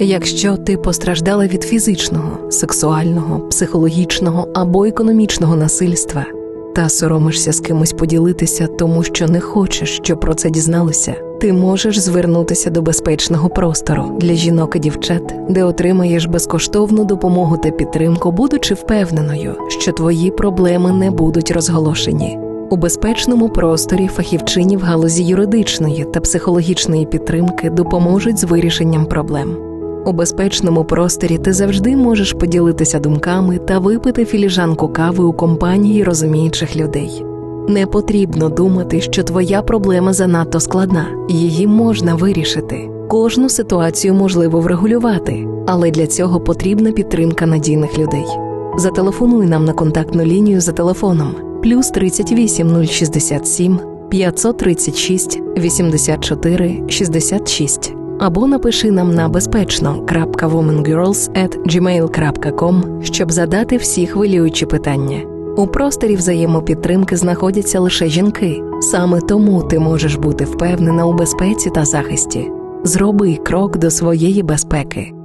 Якщо ти постраждала від фізичного, сексуального, психологічного або економічного насильства та соромишся з кимось поділитися, тому що не хочеш, щоб про це дізналися, ти можеш звернутися до безпечного простору для жінок і дівчат, де отримаєш безкоштовну допомогу та підтримку, будучи впевненою, що твої проблеми не будуть розголошені. У безпечному просторі фахівчині в галузі юридичної та психологічної підтримки допоможуть з вирішенням проблем. У безпечному просторі ти завжди можеш поділитися думками та випити філіжанку кави у компанії розуміючих людей. Не потрібно думати, що твоя проблема занадто складна, її можна вирішити. Кожну ситуацію можливо врегулювати, але для цього потрібна підтримка надійних людей. Зателефонуй нам на контактну лінію за телефоном плюс 38 067 536 84 66 або напиши нам на безпечно.womangirls.gmail.com, щоб задати всі хвилюючі питання. У просторі взаємопідтримки знаходяться лише жінки. Саме тому ти можеш бути впевнена у безпеці та захисті. Зроби крок до своєї безпеки.